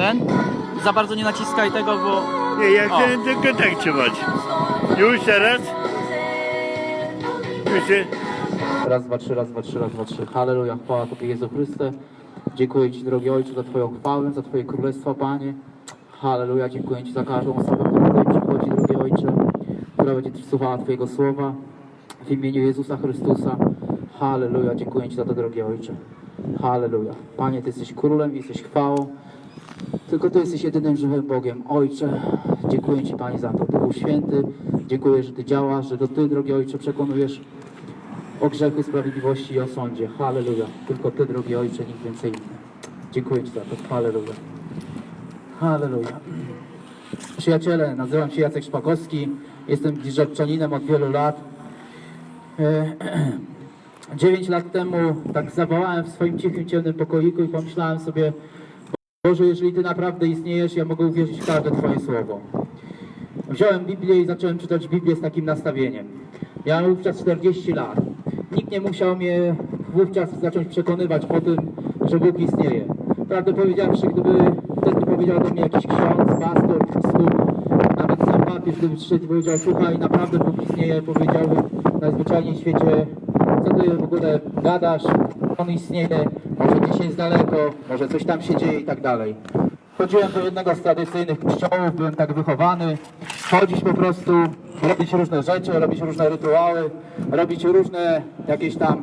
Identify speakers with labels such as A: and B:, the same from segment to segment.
A: ten. Za bardzo nie naciskaj tego, bo...
B: Nie, ja
A: O.
B: chcę tylko tak trzymać. Już teraz? Już się...
C: Raz, dwa, trzy, raz, dwa, trzy, raz, dwa, trzy. Halleluja, chwała Tobie Jezu Chryste. Dziękuję Ci, drogi Ojcze, za Twoją chwałę, za Twoje królestwo, Panie. Halleluja, dziękuję Ci za każdą osobę, która tutaj przychodzi, drogi Ojcze, która będzie słuchała Twojego słowa. W imieniu Jezusa Chrystusa. Halleluja, dziękuję Ci za to, drogi Ojcze. Halleluja. Panie, Ty jesteś królem, jesteś chwałą. Tylko Ty jesteś jedynym żywym Bogiem. Ojcze, dziękuję Ci Panie za to. Duchu Święty, dziękuję, że Ty działasz, że to Ty, drogi Ojcze, przekonujesz o grzechu, sprawiedliwości i o sądzie. Halleluja. Tylko Ty, drogi Ojcze, nikt więcej inny. Dziękuję Ci za to. Halleluja. Halleluja. Przyjaciele, nazywam się Jacek Szpakowski. Jestem dziżewczaninem od wielu lat. E, Dziewięć lat temu tak zawołałem w swoim cichym, ciemnym pokoiku i pomyślałem sobie, Boże, jeżeli Ty naprawdę istniejesz, ja mogę uwierzyć w każde Twoje słowo. Wziąłem Biblię i zacząłem czytać Biblię z takim nastawieniem. Miałem wówczas 40 lat. Nikt nie musiał mnie wówczas zacząć przekonywać o tym, że Bóg istnieje. Prawdę powiedziawszy, gdyby wtedy powiedział do mnie jakiś ksiądz, pastor, biskup, nawet sam papież, gdyby przyszedł i powiedział, słuchaj, naprawdę Bóg istnieje, powiedziałbym najzwyczajniej w świecie, co ty w ogóle gadasz, on istnieje, może gdzieś jest daleko, może coś tam się dzieje i tak dalej. Chodziłem do jednego z tradycyjnych kościołów, byłem tak wychowany, chodzić po prostu, robić różne rzeczy, robić różne rytuały, robić różne jakieś tam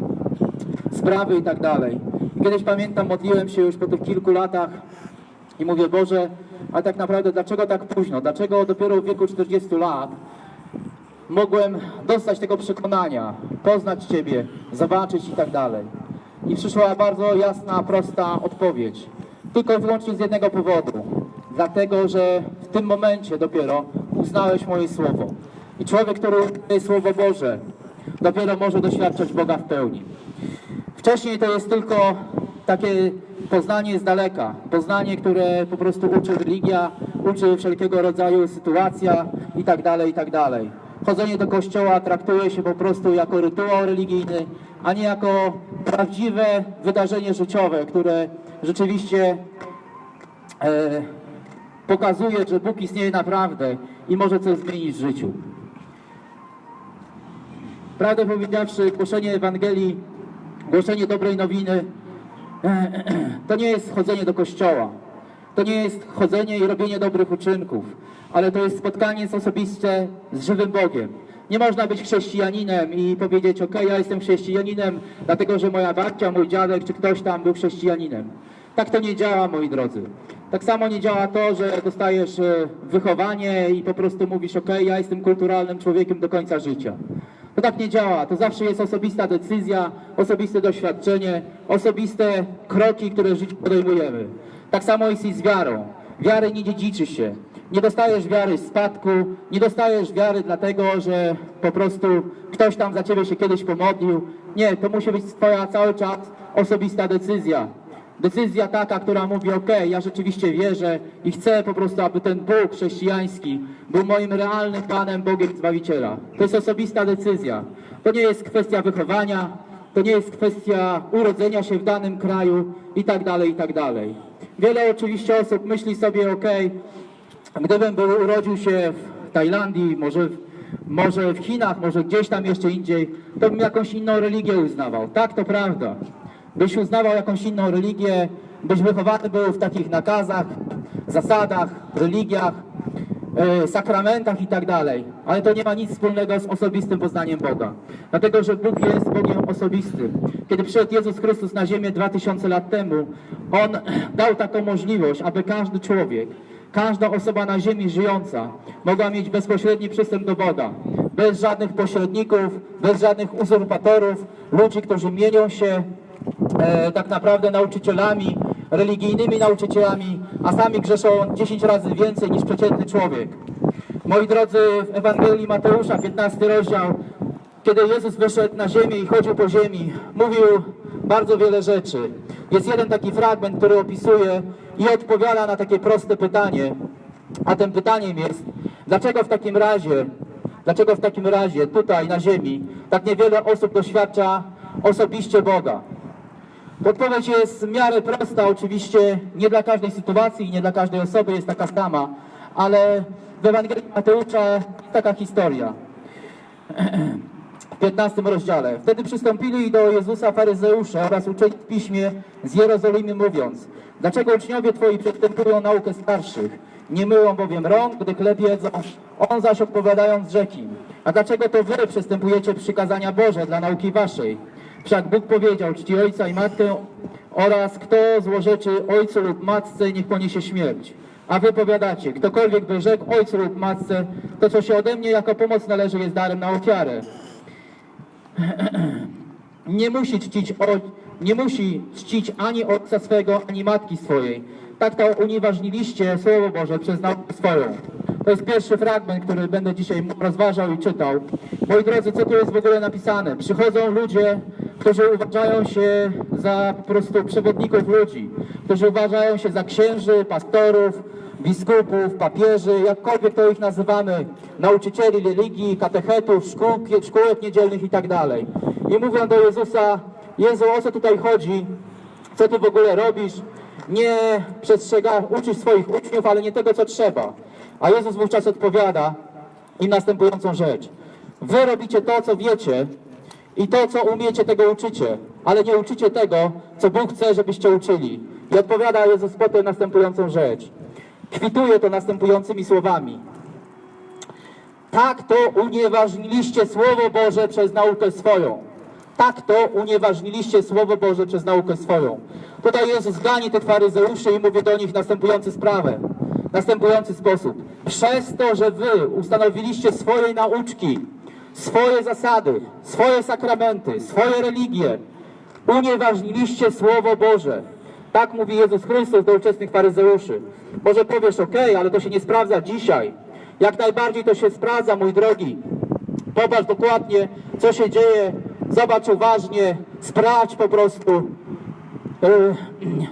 C: sprawy i tak dalej. Kiedyś pamiętam, modliłem się już po tych kilku latach i mówię, Boże, a tak naprawdę dlaczego tak późno? Dlaczego dopiero w wieku 40 lat mogłem dostać tego przekonania, poznać Ciebie, zobaczyć i tak dalej. I przyszła bardzo jasna, prosta odpowiedź. Tylko i wyłącznie z jednego powodu. Dlatego, że w tym momencie dopiero uznałeś moje słowo. I człowiek, który uznaje Słowo Boże, dopiero może doświadczać Boga w pełni. Wcześniej to jest tylko takie poznanie z daleka. Poznanie, które po prostu uczy religia, uczy wszelkiego rodzaju sytuacja i tak dalej, i tak dalej. Chodzenie do kościoła traktuje się po prostu jako rytuał religijny, a nie jako prawdziwe wydarzenie życiowe, które rzeczywiście e, pokazuje, że Bóg istnieje naprawdę i może coś zmienić w życiu. Prawdę powiedziawszy, głoszenie Ewangelii, głoszenie dobrej nowiny, to nie jest chodzenie do kościoła. To nie jest chodzenie i robienie dobrych uczynków, ale to jest spotkanie osobiste z żywym Bogiem. Nie można być chrześcijaninem i powiedzieć, ok, ja jestem chrześcijaninem, dlatego że moja babcia, mój dziadek czy ktoś tam był chrześcijaninem. Tak to nie działa, moi drodzy. Tak samo nie działa to, że dostajesz e, wychowanie i po prostu mówisz, ok, ja jestem kulturalnym człowiekiem do końca życia. To tak nie działa. To zawsze jest osobista decyzja, osobiste doświadczenie, osobiste kroki, które w życiu podejmujemy. Tak samo jest i z wiarą. Wiary nie dziedziczy się. Nie dostajesz wiary z spadku, nie dostajesz wiary dlatego, że po prostu ktoś tam za ciebie się kiedyś pomodlił. Nie, to musi być twoja cały czas osobista decyzja. Decyzja taka, która mówi, ok, ja rzeczywiście wierzę i chcę po prostu, aby ten Bóg chrześcijański był moim realnym Panem, Bogiem Zbawiciela. To jest osobista decyzja. To nie jest kwestia wychowania, to nie jest kwestia urodzenia się w danym kraju i tak dalej, i tak dalej. Wiele oczywiście osób myśli sobie, ok, gdybym był, urodził się w Tajlandii, może, w- może w Chinach, może gdzieś tam jeszcze indziej, to bym jakąś inną religię uznawał. Tak, to prawda. Byś uznawał jakąś inną religię, byś wychowany był w takich nakazach, zasadach, religiach, e, sakramentach i tak dalej. Ale to nie ma nic wspólnego z osobistym poznaniem Boga. Dlatego, że Bóg jest Bogiem osobistym. Kiedy przyszedł Jezus Chrystus na ziemię 2000 lat temu, On dał taką możliwość, aby każdy człowiek, każda osoba na ziemi żyjąca mogła mieć bezpośredni przystęp do Boga. Bez żadnych pośredników, bez żadnych uzurpatorów, ludzi, którzy mienią się e, tak naprawdę nauczycielami, religijnymi nauczycielami, a sami grzeszą 10 razy więcej niż przeciętny człowiek. Moi drodzy, w Ewangelii Mateusza, 15 rozdział, kiedy Jezus wyszedł na ziemię i chodził po ziemi, mówił bardzo wiele rzeczy. Jest jeden taki fragment, który opisuje i odpowiada na takie proste pytanie. A tym pytaniem jest, dlaczego w takim razie, dlaczego w takim razie tutaj na ziemi tak niewiele osób doświadcza osobiście Boga? Podpowiedź jest w miarę prosta, oczywiście nie dla każdej sytuacji i nie dla każdej osoby jest taka sama, ale w Ewangelii Mateusza jest taka historia. W 15 rozdziale. Wtedy przystąpili do Jezusa faryzeusze oraz uczeni w piśmie z Jerozolimy mówiąc Dlaczego uczniowie Twoi przestępują naukę starszych? Nie myją bowiem rąk, gdy chleb jedzą. On zaś odpowiadając rzeki A dlaczego to Wy przestępujecie przykazania Boże dla nauki Waszej? Wszak Bóg powiedział, czci ojca i matkę oraz kto złorzeczy ojcu lub matce, niech poniesie śmierć. A wy powiadacie, ktokolwiek by rzekł ojcu lub matce, to co się ode mnie jako pomoc należy jest darem na ofiarę. Nie musi czcić, oj, nie musi czcić ani ojca swego, ani matki swojej. Tak to unieważniliście Słowo Boże przez naukę swoją. To jest pierwszy fragment, który będę dzisiaj rozważał i czytał. Moi drodzy, co tu jest w ogóle napisane? Przychodzą ludzie, którzy uważają się za po prostu przewodników ludzi, którzy uważają się za księży, pastorów, biskupów, papieży, jakkolwiek to ich nazywamy, nauczycieli religii, katechetów, szkół, szkółek niedzielnych i tak dalej. I mówią do Jezusa, Jezu, o co tutaj chodzi? Co ty w ogóle robisz? Nie przestrzega, uczysz swoich uczniów, ale nie tego, co trzeba. A Jezus wówczas odpowiada im następującą rzecz. Wy robicie to, co wiecie i to, co umiecie, tego uczycie, ale nie uczycie tego, co Bóg chce, żebyście uczyli. I odpowiada Jezus potem następującą rzecz. Kwituje to następującymi słowami. Tak to unieważniliście Słowo Boże przez naukę swoją. Tak to unieważniliście Słowo Boże przez naukę swoją. Tutaj Jezus gani tych faryzeuszy i mówi do nich następujący sprawę. Następujący sposób. Przez to, że wy ustanowiliście swoje nauczki, swoje zasady, swoje sakramenty, swoje religie, unieważniliście Słowo Boże. Tak mówi Jezus Chrystus do ówczesnych faryzeuszy. Może powiesz, okej, ale to się nie sprawdza dzisiaj. Jak najbardziej to się sprawdza, mój drogi. Popatrz dokładnie, co się dzieje. Zobacz uważnie, sprawdź po prostu, e,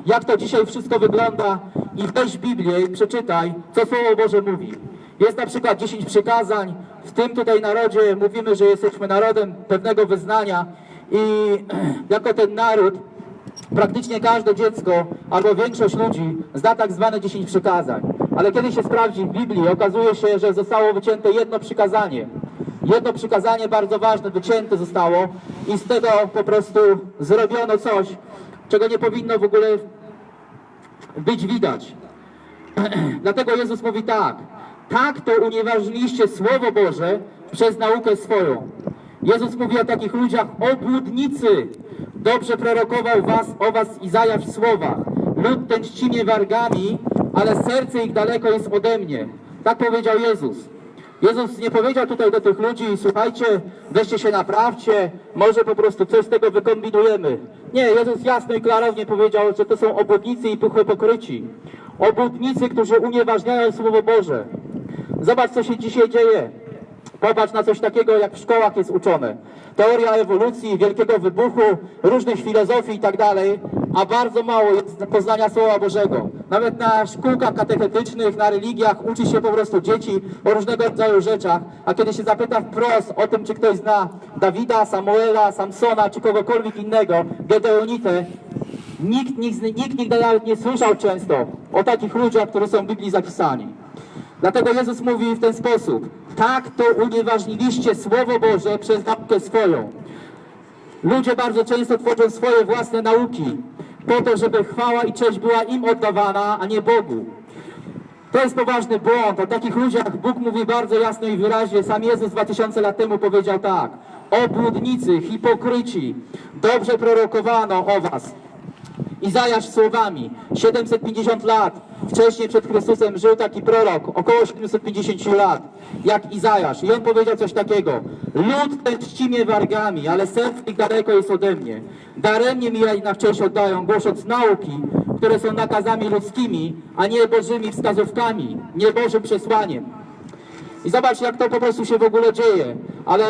C: jak to dzisiaj wszystko wygląda i weź Biblię i przeczytaj, co Słowo Boże mówi. Jest na przykład 10 przykazań. W tym tutaj narodzie mówimy, że jesteśmy narodem pewnego wyznania i jako ten naród praktycznie każde dziecko albo większość ludzi zna tak zwane 10 przykazań. Ale kiedy się sprawdzi w Biblii, okazuje się, że zostało wycięte jedno przykazanie. Jedno przykazanie bardzo ważne wycięte zostało i z tego po prostu zrobiono coś, czego nie powinno w ogóle być widać. Dlatego Jezus mówi tak. Tak to unieważniliście Słowo Boże przez naukę swoją. Jezus mówi o takich ludziach, obłudnicy. Dobrze prorokował was o was Izajasz w słowach. Lud ten czci mnie wargami, ale serce ich daleko jest ode mnie. Tak powiedział Jezus. Jezus nie powiedział tutaj do tych ludzi, słuchajcie, weźcie się naprawcie, może po prostu coś z tego wykombinujemy. Nie, Jezus jasno i klarownie powiedział, że to są obłudnicy i pokryci. Obłudnicy, którzy unieważniają Słowo Boże. Zobacz, co się dzisiaj dzieje. Popatrz na coś takiego, jak w szkołach jest uczone. Teoria ewolucji, wielkiego wybuchu, różnych filozofii i tak dalej, a bardzo mało jest poznania Słowa Bożego. Nawet na szkółkach katechetycznych, na religiach uczy się po prostu dzieci o różnego rodzaju rzeczach, a kiedy się zapyta wprost o tym, czy ktoś zna Dawida, Samuela, Samsona, czy kogokolwiek innego, Gedeonitę, nikt, nikt, nikt nigdy nawet nie słyszał często o takich ludziach, którzy są w Biblii zapisani. Dlatego Jezus mówi w ten sposób. Tak to unieważniliście Słowo Boże przez naukę swoją. Ludzie bardzo często tworzą swoje własne nauki po to, żeby chwała i cześć była im oddawana, a nie Bogu. To jest poważny błąd. O takich ludziach Bóg mówi bardzo jasno i wyraźnie. Sam Jezus 2000 lat temu powiedział tak. Obłudnicy, hipokryci, dobrze prorokowano o was. Izajasz słowami, 750 lat wcześniej przed Chrystusem żył taki prorok, około 750 lat, jak Izajasz. I on powiedział coś takiego, lud ten czci mnie wargami, ale serce ich daleko jest ode mnie. Daremnie mi na cześć oddają, głosząc nauki, które są nakazami ludzkimi, a nie Bożymi wskazówkami, nie Bożym przesłaniem. I zobacz, jak to po prostu się w ogóle dzieje. Ale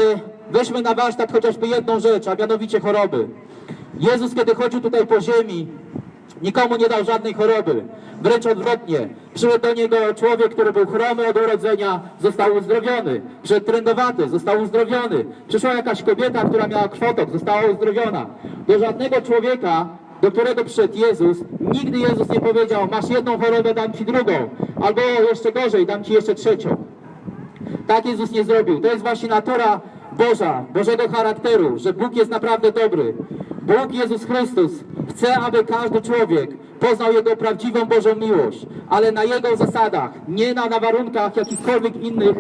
C: weźmy na warsztat chociażby jedną rzecz, a mianowicie choroby. Jezus, kiedy chodził tutaj po ziemi, nikomu nie dał żadnej choroby. Wręcz odwrotnie. Przyszedł do niego człowiek, który był chromy od urodzenia, został uzdrowiony. Przyszedł trędowaty, został uzdrowiony. Przyszła jakaś kobieta, która miała kwotok, została uzdrowiona. Do żadnego człowieka, do którego przyszedł Jezus, nigdy Jezus nie powiedział, masz jedną chorobę, dam ci drugą, albo jeszcze gorzej, dam ci jeszcze trzecią. Tak Jezus nie zrobił. To jest właśnie natura Boża, Bożego charakteru, że Bóg jest naprawdę dobry. Bóg Jezus Chrystus chce, aby każdy człowiek poznał Jego prawdziwą Bożą miłość, ale na Jego zasadach, nie na, na warunkach jakichkolwiek innych,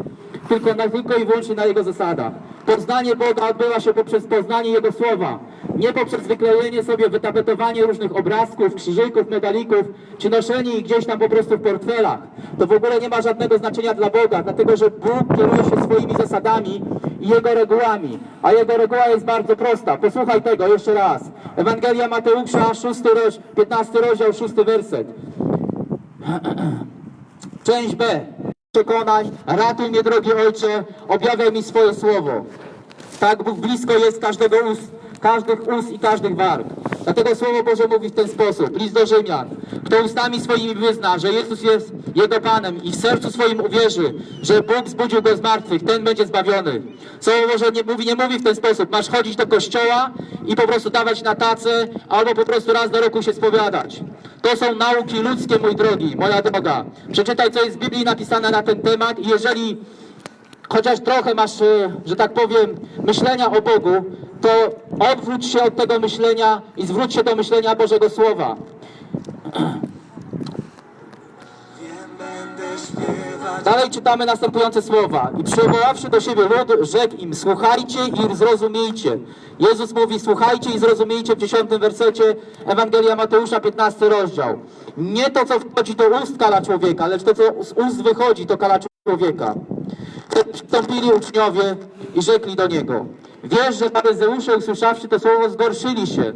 C: tylko, na, tylko i wyłącznie na Jego zasadach. Poznanie Boga odbywa się poprzez poznanie Jego Słowa, nie poprzez wyklejenie sobie, wytapetowanie różnych obrazków, krzyżyków, medalików, czy noszenie ich gdzieś tam po prostu w portfelach. To w ogóle nie ma żadnego znaczenia dla Boga, dlatego że Bóg kieruje się swoimi zasadami i Jego regułami. A Jego reguła jest bardzo prosta. Posłuchaj tego jeszcze raz. Ewangelia Mateusza, 6 roz, 15 rozdział, 6 werset. Część B. Przekonań, ratuj mnie, drogi Ojcze, objawiaj mi swoje słowo. Tak Bóg blisko jest każdego ust, każdych ust i każdych warg. Dlatego Słowo Boże mówi w ten sposób. List do Rzymian. Kto ustami swoimi wyzna, że Jezus jest Jego Panem i w sercu swoim uwierzy, że Bóg zbudził Go z martwych, ten będzie zbawiony. Słowo Boże nie mówi, nie mówi w ten sposób. Masz chodzić do kościoła i po prostu dawać na tacę, albo po prostu raz do roku się spowiadać. To są nauki ludzkie, mój drogi, moja droga. Przeczytaj, co jest w Biblii napisane na ten temat i jeżeli chociaż trochę masz, e, że tak powiem, myślenia o Bogu, to odwróć się od tego myślenia i zwróć się do myślenia Bożego Słowa. Dalej czytamy następujące słowa. I przywoławszy do siebie lud, rzekł im, słuchajcie i zrozumiejcie. Jezus mówi, słuchajcie i zrozumiejcie w dziesiątym wersecie Ewangelia Mateusza, 15 rozdział. Nie to, co wchodzi do ust kala człowieka, lecz to, co z ust wychodzi, to kala człowieka. Przystąpili uczniowie i rzekli do niego, wiesz, że faryzeusze usłyszawszy to słowo zgorszyli się.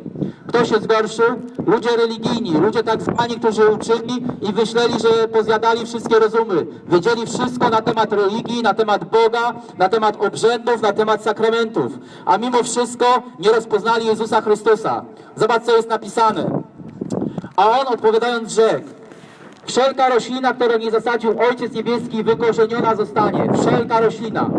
C: Kto się zgorszył? Ludzie religijni, ludzie tak zwani, którzy uczyli i myśleli, że pozjadali wszystkie rozumy. Wiedzieli wszystko na temat religii, na temat Boga, na temat obrzędów, na temat sakramentów. A mimo wszystko nie rozpoznali Jezusa Chrystusa. Zobacz, co jest napisane. A on odpowiadając rzekł, Wszelka roślina, którą nie zasadził Ojciec Niebieski, wykorzeniona zostanie. Wszelka roślina.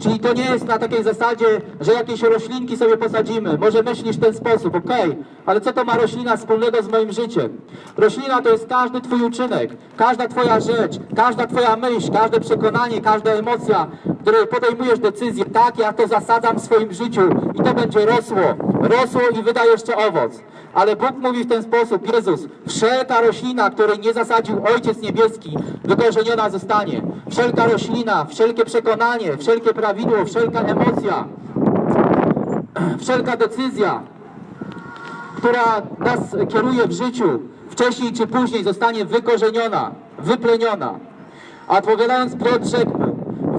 C: Czyli to nie jest na takiej zasadzie, że jakieś roślinki sobie posadzimy. Może myślisz w ten sposób, okej, ale co to ma roślina wspólnego z moim życiem? Roślina to jest każdy Twój uczynek, każda Twoja rzecz, każda Twoja myśl, każde przekonanie, każda emocja, w której podejmujesz decyzję. Tak, ja to zasadzam w swoim życiu i to będzie rosło, rosło i wyda jeszcze owoc. Ale Bóg mówi w ten sposób, Jezus, wszelka roślina, której nie zasadził Ojciec Niebieski, wykorzeniona zostanie. Wszelka roślina, wszelkie przekonanie, wszelkie prawidło, wszelka emocja, wszelka decyzja, która nas kieruje w życiu, wcześniej czy później zostanie wykorzeniona, wypleniona. A odpowiadając Piotr rzekł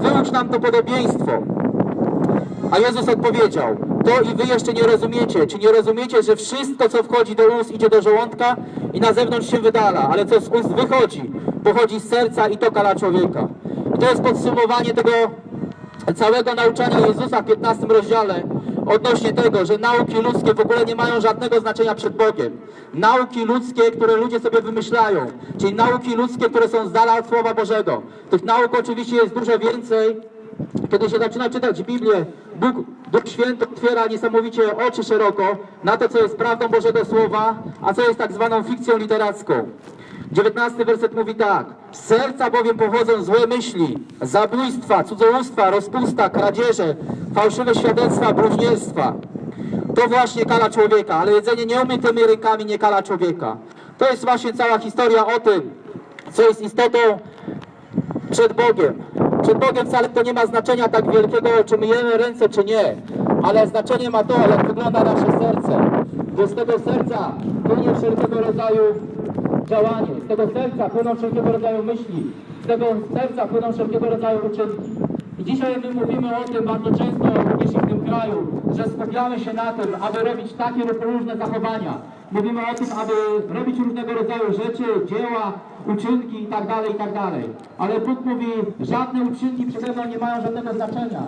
C: wyucz nam to podobieństwo. A Jezus odpowiedział, to i wy jeszcze nie rozumiecie. Czy nie rozumiecie, że wszystko, co wchodzi do ust, idzie do żołądka i na zewnątrz się wydala, ale co z ust wychodzi, pochodzi z serca i to kala człowieka. I to jest podsumowanie tego całego nauczania Jezusa w 15 rozdziale odnośnie tego, że nauki ludzkie w ogóle nie mają żadnego znaczenia przed Bogiem. Nauki ludzkie, które ludzie sobie wymyślają, czyli nauki ludzkie, które są z dala od Słowa Bożego. Tych nauk oczywiście jest dużo więcej, kiedy się zaczyna czytać Biblię, Bóg, Duch Święty otwiera niesamowicie oczy szeroko na to, co jest prawdą Bożego Słowa, a co jest tak zwaną fikcją literacką. 19 werset mówi tak. Z serca bowiem pochodzą złe myśli, zabójstwa, cudzołóstwa, rozpusta, kradzieże, fałszywe świadectwa, bluźnierstwa. To właśnie kala człowieka, ale jedzenie nieumytymi rękami nie kala człowieka. To jest właśnie cała historia o tym, co jest istotą przed Bogiem. Przed Bogiem wcale to nie ma znaczenia tak wielkiego, czy myjemy ręce, czy nie. Ale znaczenie ma to, jak wygląda nasze serce. Bo z tego serca płynie wszelkiego rodzaju działanie. Z tego serca płyną wszelkiego rodzaju myśli. Z tego serca płyną wszelkiego rodzaju uczynki. I dzisiaj my mówimy o tym bardzo często również w tym kraju, że skupiamy się na tym, aby robić takie lub różne zachowania. Mówimy o tym, aby robić różnego rodzaju rzeczy, dzieła, uczynki itd., itd. Ale Bóg mówi, żadne uczynki przede mną nie mają żadnego znaczenia.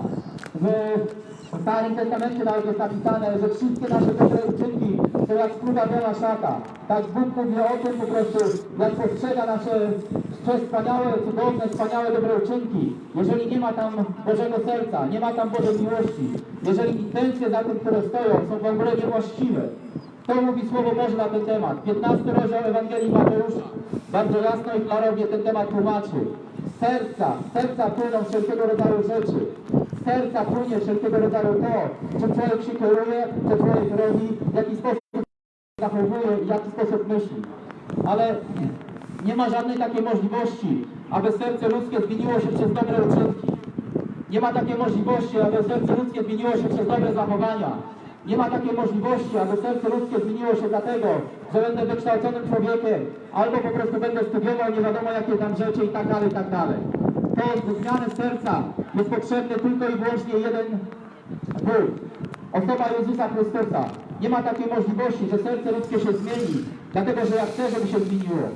C: W Starym Testamencie nawet jest napisane, że wszystkie nasze dobre uczynki są jak spluwa biała szata. Tak Bóg mówi o tym po prostu, jak postrzega nasze wspaniałe, cudowne, wspaniałe dobre uczynki. Jeżeli nie ma tam Bożego serca, nie ma tam Bożej miłości, jeżeli intencje za tym, które stoją, są w ogóle niewłaściwe, To mówi Słowo Boże na ten temat. 15 rozdział Ewangelii Mateusz bardzo jasno i klarownie ten temat tłumaczy. Serca, serca płyną wszelkiego rodzaju rzeczy. Serca płynie wszelkiego rodzaju to, czym człowiek się kieruje, co człowiek robi, w jaki sposób zachowuje w jaki sposób myśli. Ale nie ma żadnej takiej możliwości, aby serce ludzkie zmieniło się przez dobre uczynki. Nie ma takiej możliwości, aby serce ludzkie zmieniło się przez dobre zachowania. Nie ma takiej możliwości, aby serce ludzkie zmieniło się dlatego, że będę wykształconym człowiekiem, albo po prostu będę studiował nie wiadomo jakie tam rzeczy i tak dalej, i tak dalej. To do zmiany serca jest potrzebny tylko i wyłącznie jeden Bóg. Osoba Jezusa Chrystusa. Nie ma takiej możliwości, że serce ludzkie się zmieni, dlatego że ja chcę, żeby się zmieniło.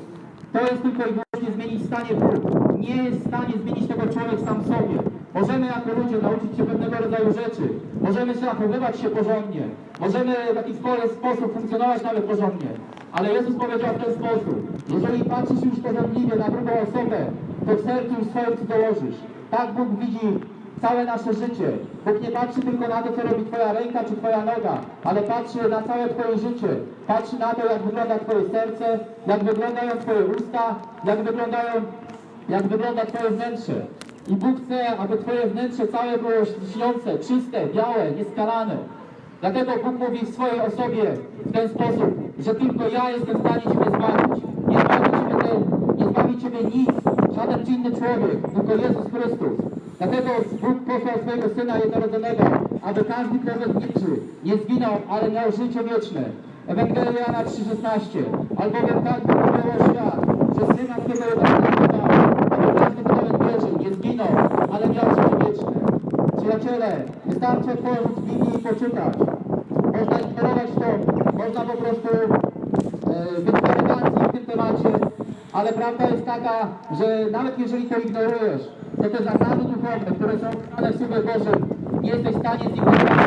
C: To jest tylko i wyłącznie zmienić stanie Bóg. Nie jest w stanie zmienić tego człowiek sam sobie. Możemy jako ludzie nauczyć się pewnego rodzaju rzeczy. Możemy zachowywać się porządnie. Możemy w spo- sposób funkcjonować nawet porządnie. Ale Jezus powiedział w ten sposób. Jeżeli patrzysz już porządliwie na drugą osobę, to w sercu już swoim dołożysz. Tak Bóg widzi całe nasze życie. Bóg nie patrzy tylko na to, co robi Twoja ręka czy Twoja noga, ale patrzy na całe Twoje życie. Patrzy na to, jak wygląda Twoje serce, jak wyglądają Twoje usta, jak wyglądają, jak wygląda Twoje wnętrze. I Bóg chce, aby Twoje wnętrze całe było śniące, czyste, białe, nieskalane. Dlatego Bóg mówi w swojej osobie w ten sposób, że tylko ja jestem w stanie Ciebie zbawić. Nie zbawi Ciebie, ten, nie zbawi Ciebie nic, żaden inny człowiek, tylko Jezus Chrystus. Dlatego Bóg posłał swojego Syna jednorodzonego, aby każdy, kto wierzy, nie zginął, ale miał życie wieczne. Ewangelia Jana 3,16 Albowiem tak wybrał świat, że Syna swego jednorodzonego dał, aby każdy, kto we mnie wierzy, nie zginął, ale miał życie wieczne. Przyjaciele, wystarczy otworzyć Biblię i poczytać. Można ignorować to, można po prostu e, być arogancji w tym temacie, ale prawda jest taka, że nawet jeżeli to ignorujesz, to te zasady duchowe, które są znane w Słowie Bożym, nie jesteś w stanie zignorować,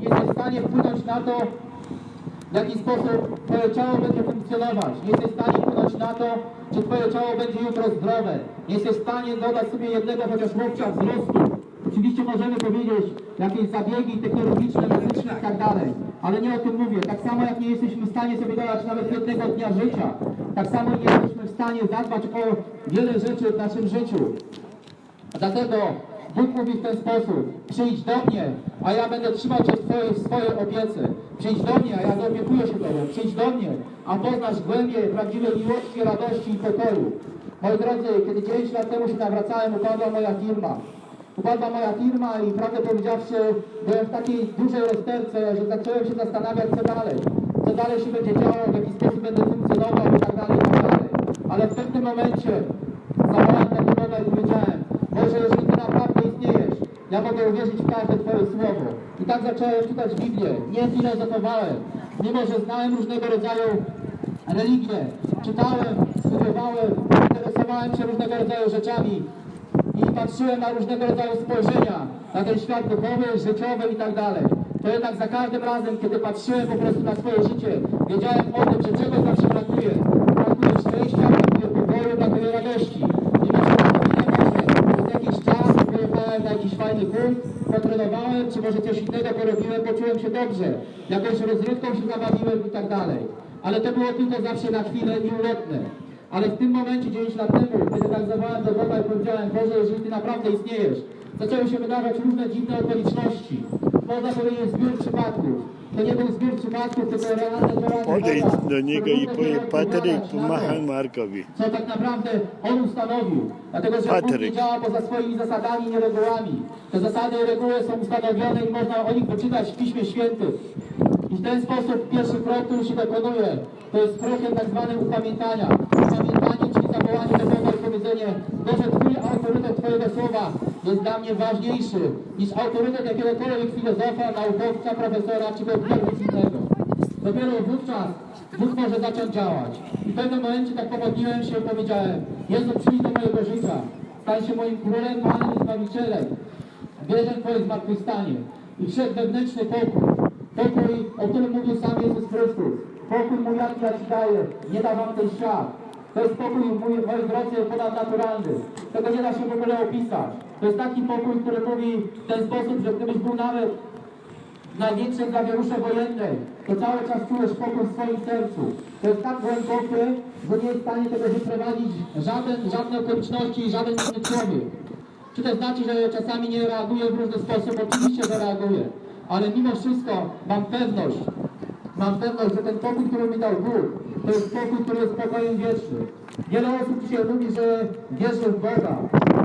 C: nie jesteś w stanie wpłynąć na to, w jaki sposób Twoje ciało będzie funkcjonować. Nie jesteś w stanie wpłynąć na to, czy Twoje ciało będzie jutro zdrowe. Jesteś w stanie dodać sobie jednego chociaż łokcia wzrostu. Oczywiście możemy powiedzieć jakieś zabiegi technologiczne, medyczne i tak dalej, ale nie o tym mówię. Tak samo jak nie jesteśmy w stanie sobie dodać nawet jednego dnia życia, tak samo nie jesteśmy w stanie zadbać o wiele rzeczy w naszym życiu. Dlatego Bóg mówi w ten sposób, przyjdź do mnie, a ja będę trzymał Cię w swojej, swojej opiece. Przyjdź do mnie, a ja zaopiekuję się Tobą. Przyjdź do mnie, a poznasz głębie prawdziwej miłości, radości i pokoju. Moi drodzy, kiedy 9 lat temu się nawracałem, upadła moja firma. Upadła moja firma i prawdę powiedziawszy, byłem w takiej dużej rozterce, że zacząłem się zastanawiać, co dalej. Co dalej się będzie działo, w jaki sposób będę funkcjonował i tak dalej, i tak dalej. Ale w pewnym momencie zawołałem do Boga i powiedziałem, Boże, jeżeli Ty naprawdę istniejesz, ja mogę uwierzyć w każde Twoje słowo. I tak zacząłem czytać Biblię. Nie filozofowałem, mimo że znałem różnego rodzaju religie. Czytałem, studiowałem, interesowałem się różnego rodzaju rzeczami i patrzyłem na różnego rodzaju spojrzenia, na ten świat duchowy, życiowy i tak dalej. To jednak za każdym razem, kiedy patrzyłem po prostu na swoje życie, wiedziałem o tym, że czegoś zawsze brakuje. Brakuje szczęścia, brakuje pokoju, brakuje radości. I myślę, że przez jakiś czas pojechałem kurs, potrenowałem, czy może coś innego porobiłem, poczułem się dobrze. Jakąś rozrywką się zabawiłem i tak dalej. Ale to było tylko zawsze na chwilę nieulotne. Ale w tym momencie, 9 lat temu, kiedy tak zawołałem do Boga i powiedziałem, Boże, jeżeli Ty naprawdę istniejesz, zaczęły się wydawać różne dziwne okoliczności. Można powiedzieć zbiór przypadków. To nie był zbiór przypadków, tylko realne działanie
B: Odejdź
C: Boga,
B: do niego i
C: mogło
B: powie,
C: się
B: Patryk, pomachaj Markowi.
C: co tak naprawdę On ustanowił. Dlatego, że Bóg nie
B: Patryk.
C: działa poza swoimi zasadami i regułami. Te zasady i reguły są ustanowione i można o nich poczytać w Piśmie Świętym. I w ten sposób pierwszy krok, który się dokonuje, to jest krokiem tak zwanym upamiętania. Upamiętanie, czyli zawołanie do Boga i powiedzenie, Boże, Twój autorytet Twojego słowa jest dla mnie ważniejszy niż autorytet jakiegokolwiek filozofa, naukowca, profesora czy kogokolwiek innego. Dopiero wówczas Bóg może zacząć działać. I w pewnym momencie tak pomodliłem się i powiedziałem, Jezu, przyjdź do mojego życia, stań się moim królem, Panem i Zbawicielem. Wierzę w Twoje zmartwychwstanie. I wszedł wewnętrzny pokój. Pokój, o którym mówił sam Jezus Chrystus. Pokój mój, jaki ja Ci daję, nie da Wam ten świat. To jest pokój, mój, moi drodzy, ponadnaturalny. Tego nie da się w ogóle opisać. To jest taki pokój, który mówi w ten sposób, że gdybyś był nawet w największej zawierusze wojennej, to cały czas czujesz pokój w swoim sercu. To jest tak głębokie, że nie jest w stanie tego wyprowadzić żaden, żadne okoliczności i żaden inny człowiek. Czy to znaczy, że czasami nie reaguję w różny sposób? Oczywiście, że reaguję. Ale mimo wszystko mam pewność, mam pewność, że ten pokój, który mi dał Bóg, to jest pokój, który jest pokojem wiecznym. Wiele osób dzisiaj mówi, że wierzy w Boga,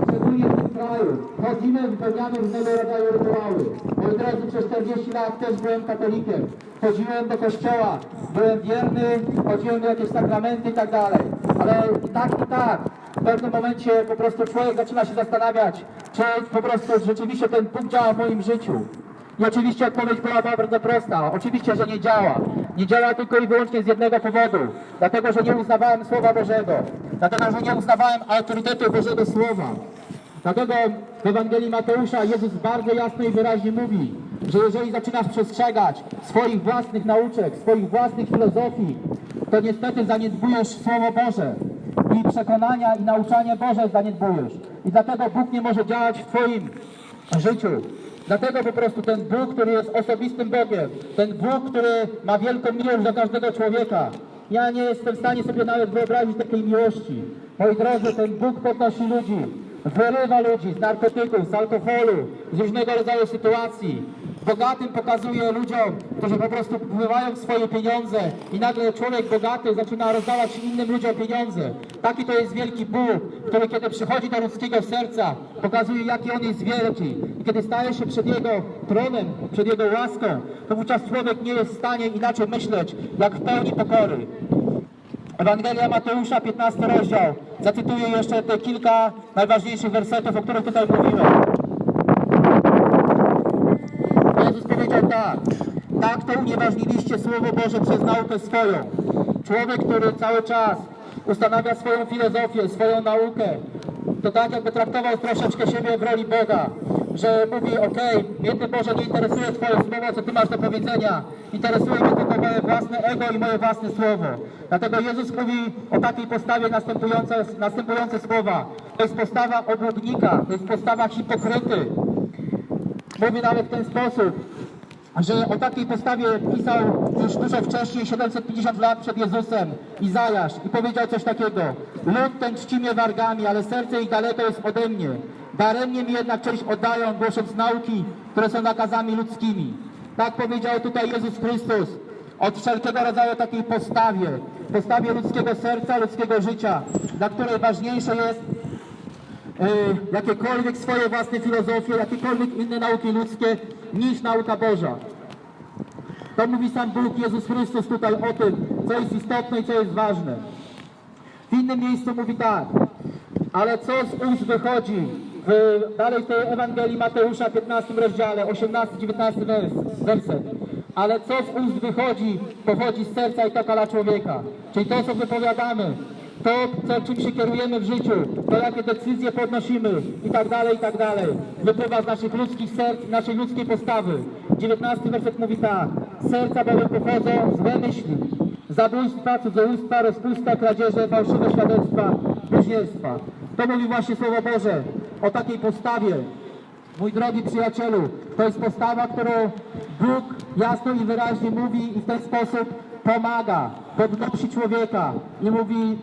C: szczególnie w tym kraju. Chodzimy, wypełniamy różnego rodzaju rytuały. Moi drodzy, przez 40 lat też byłem katolikiem. Chodziłem do kościoła, byłem wierny, chodziłem do jakieś sakramenty i tak dalej. Ale i tak, i tak, w pewnym momencie po prostu człowiek zaczyna się zastanawiać, czy po prostu rzeczywiście ten Bóg działa w moim życiu. I oczywiście odpowiedź była bardzo prosta. Oczywiście, że nie działa. Nie działa tylko i wyłącznie z jednego powodu. Dlatego, że nie uznawałem Słowa Bożego. Dlatego, że nie uznawałem autorytetu Bożego Słowa. Dlatego w Ewangelii Mateusza Jezus bardzo jasno i wyraźnie mówi, że jeżeli zaczynasz przestrzegać swoich własnych nauczek, swoich własnych filozofii, to niestety zaniedbujesz Słowo Boże i przekonania i nauczanie Boże zaniedbujesz. I dlatego Bóg nie może działać w Twoim życiu. Dlatego po prostu ten Bóg, który jest osobistym Bogiem, ten Bóg, który ma wielką miłość do każdego człowieka. Ja nie jestem w stanie sobie nawet wyobrazić takiej miłości. Moi drodzy, ten Bóg podnosi ludzi, wyrywa ludzi z narkotyków, z alkoholu, z różnego rodzaju sytuacji. Bogatym pokazuje ludziom, którzy po prostu wpływają swoje pieniądze i nagle człowiek bogaty zaczyna rozdawać innym ludziom pieniądze. Taki to jest wielki Bóg, który kiedy przychodzi do ludzkiego serca, pokazuje jaki on jest wielki. I kiedy staje się przed jego tronem, przed jego łaską, to wówczas człowiek nie jest w stanie inaczej myśleć, jak w pełni pokory. Ewangelia Mateusza, 15 rozdział. Zacytuję jeszcze te kilka najważniejszych wersetów, o których tutaj mówiłem. Jezus powiedział tak. Tak to unieważniliście Słowo Boże przez naukę swoją. Człowiek, który cały czas ustanawia swoją filozofię, swoją naukę, to tak jakby traktował troszeczkę siebie w roli Boga. Że mówi, okej, biedny Boże, nie interesuje Twoje słowo, co Ty masz do powiedzenia. Interesuje mnie tylko moje własne ego i moje własne słowo. Dlatego Jezus mówi o takiej postawie następujące, następujące słowa. To jest postawa obłudnika, to jest postawa hipokryty. Mówi nawet w ten sposób, że o takiej postawie pisał już dużo wcześniej, 750 lat przed Jezusem, Izajasz i powiedział coś takiego. Lud ten czci mnie wargami, ale serce ich daleko jest ode mnie. Daremnie mi jednak część oddają, głosząc nauki, które są nakazami ludzkimi. Tak powiedział tutaj Jezus Chrystus od wszelkiego rodzaju takiej postawie, postawie ludzkiego serca, ludzkiego życia, dla której ważniejsze jest e, jakiekolwiek swoje własne filozofie, jakiekolwiek inne nauki ludzkie niż nauka Boża. To mówi sam Bóg, Jezus Chrystus tutaj o tym, co jest istotne i co jest ważne. W innym miejscu mówi tak, ale co z ust wychodzi, w, dalej w tej Ewangelii Mateusza 15 rozdziale, 18-19 wers, werset. Ale co z ust wychodzi, pochodzi z serca i to kala człowieka. Czyli to, co wypowiadamy, to, co, czym się kierujemy w życiu, to jakie decyzje podnosimy i tak dalej, i tak dalej. Wypływa z naszych ludzkich serc, naszej ludzkiej postawy. 19 werset mówi tak. Serca bowiem pochodzą złe myśli, zabójstwa, cudzołóstwa, rozpusta, kradzieże, fałszywe świadectwa, bluźnierstwa. To mówi właśnie Słowo Boże o takiej postawie. Mój drogi przyjacielu, to jest postawa, którą Bóg jasno i wyraźnie mówi i w ten sposób pomaga, podnosi człowieka i mówi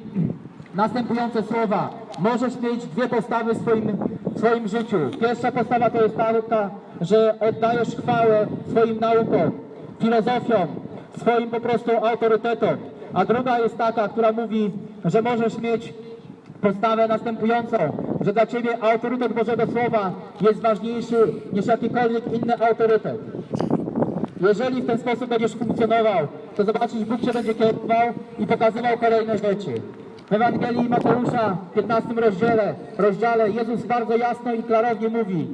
C: następujące słowa. Możesz mieć dwie postawy w swoim, w swoim życiu. Pierwsza postawa to jest taka, że oddajesz chwałę swoim naukom, filozofiom, swoim po prostu autorytetom. A druga jest taka, która mówi, że możesz mieć postawę następującą, że dla Ciebie autorytet Bożego Słowa jest ważniejszy niż jakikolwiek inny autorytet. Jeżeli w ten sposób będziesz funkcjonował, to zobaczysz, Bóg Cię będzie kierował i pokazywał kolejne rzeczy. W Ewangelii Mateusza, w 15 rozdziale, rozdziale Jezus bardzo jasno i klarownie mówi,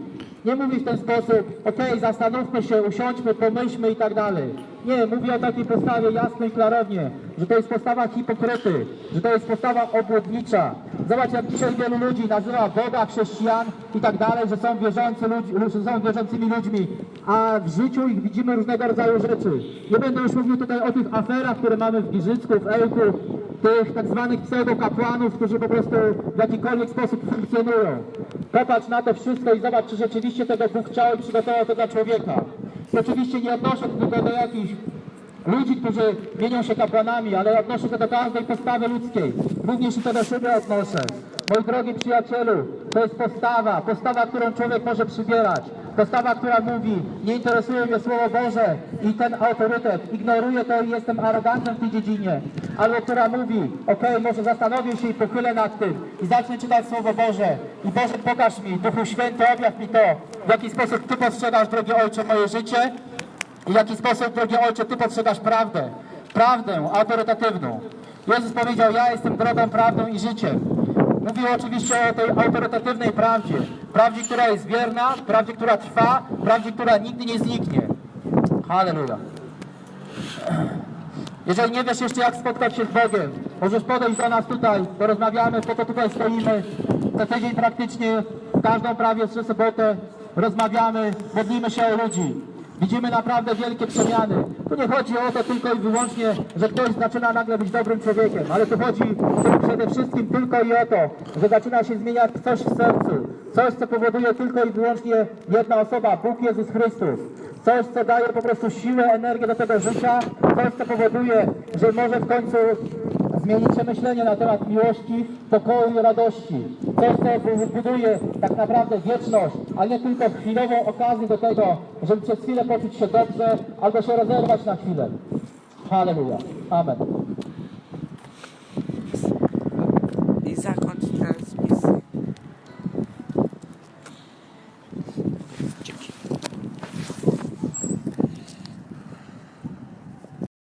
C: nie mówi w ten sposób, okej, zastanówmy się, usiądźmy, pomyślmy i tak dalej. Nie, mówi o takiej postawie jasno i klarownie, że to jest postawa hipokryty, że to jest postawa obłudnicza. Zobacz, jak dzisiaj wielu ludzi nazywa Boga, chrześcijan i tak dalej, że są, wierzący że są wierzącymi ludźmi, a w życiu ich widzimy różnego rodzaju rzeczy. Nie będę już mówił tutaj o tych aferach, które mamy w Giżycku, w Ełku, tych tak zwanych pseudokapłanów, którzy po prostu w jakikolwiek sposób funkcjonują. Popatrz na to wszystko i zobacz, czy rzeczywiście tego Bóg chciał i przygotował to dla człowieka. Oczywiście nie odnoszę do jakichś ludzi, którzy mienią się kapłanami, ale odnoszę to do każdej postawy ludzkiej. Również i to do siebie odnoszę. Mój drogi przyjacielu, to jest postawa, postawa, którą człowiek może przybierać. Postawa, która mówi, nie interesuje mnie Słowo Boże i ten autorytet, ignoruję to i jestem arogantem w tej dziedzinie. Albo która mówi, okej, może zastanowię się i pochylę nad tym i zacznę czytać Słowo Boże. I Boże, pokaż mi, Duchu Święty, objaw mi to, w jaki sposób Ty postrzegasz, drogi Ojcze, moje życie i w jaki sposób, drogi Ojcze, Ty postrzegasz prawdę. Prawdę autorytatywną. Jezus powiedział, ja jestem drogą, prawdą i życiem. Mówił oczywiście o tej autorytatywnej prawdzie. Prawdzie, która jest wierna, prawdzie, która trwa, prawdzie, która nigdy nie zniknie. Halleluja. Jeżeli nie wiesz jeszcze jak spotkać się z Bogiem, możesz podejść do nas tutaj, porozmawiamy, po to tutaj stoimy. Co tydzień praktycznie, każdą prawie trzy sobotę rozmawiamy, modlimy się o ludzi. Widzimy naprawdę wielkie przemiany. Tu nie chodzi o to tylko i wyłącznie, że ktoś zaczyna nagle być dobrym człowiekiem, ale tu chodzi przede wszystkim tylko i o to, że zaczyna się zmieniać coś w sercu. Coś, co powoduje tylko i wyłącznie jedna osoba, Bóg Jezus Chrystus. Coś, co daje po prostu siłę, energię do tego życia, coś, co powoduje, że może w końcu zmienić się myślenie na temat miłości, pokoju i radości. Coś, co buduje tak naprawdę wieczność, a nie tylko chwilową okazję do tego, żeby przez chwilę poczuć się dobrze albo się rozerwać na chwilę. Halleluja. Amen.